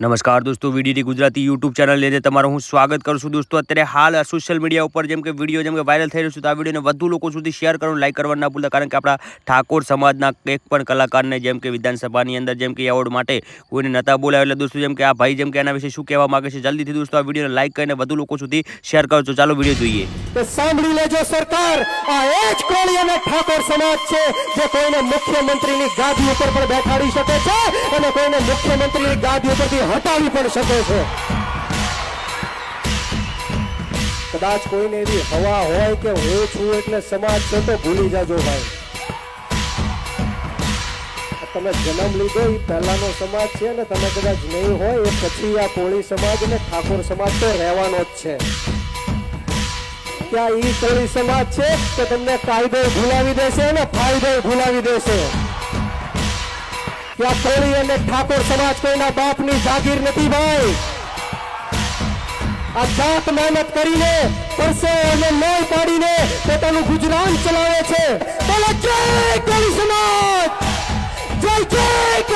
નમસ્કાર દોસ્તો, VDT Gujarati YouTube channel લઈને તમારું હું સ્વાગત કરું છું દોસ્તો. અત્યારે હાલ સોશિયલ મીડિયા ઉપર જેમ કે વીડિયો જેમ કે વાયરલ થઈ રહ્યો છે, તો આ વિડીયોને વધુ લોકો સુધી શેર કરવાનું લાઈક કરવાનું ના ભૂલતા, કારણ કે આપણા ઠાકોર સમાજના એક પણ કલાકારને જેમ કે વિધાનસભાની અંદર જેમ કે એવોર્ડ માટે કોઈને નતા બોલાવે એટલે દોસ્તો જેમ કે આ ભાઈ જેમ કે એના વિશે શું કહેવા માગે છે, જલ્દીથી દોસ્તો આ વિડીયોને લાઈક કરીને વધુ લોકો સુધી શેર કરજો ચાલો વીડિયો જોઈએ. તો સાંભળી લેજો સરકાર, આ એ જ કોળી અને ઠાકોર સમાજ છે, જે કોઈને મુખ્યમંત્રીની ગાદી ઉપર પણ બેઠાડી શકે છે, અને કોઈને મુખ્યમંત્રીની ગાદી ઉપરથી હટાવી પણ શકે છે. કદાચ કોઈને એવી હવા હોય કે હું છું એટલે સમાજ છે તો ભૂલી જાજો ભાઈ. તમે જન્મ લીધો એ પહેલાનો સમાજ છે ને તમે કદાચ નહીં હોય એ પછી આ કોળી સમાજ ને ઠાકોર સમાજ તો રહેવાનો જ છે. ત્યાં એ કોળી સમાજ છે કે તમને કાયદો ભૂલાવી દેશે અને ફાયદો ભૂલાવી દેશે? કે કોળી અને ઠાકોર સમાજ કોઈના બાપની જાગીર નથી ભાઈ. આ જાત મહેનત કરીને પરસો અને લોહી પાડીને પોતાનું ગુજરાન ચલાવે છે. બોલો જય કોળી સમાજ! જય જય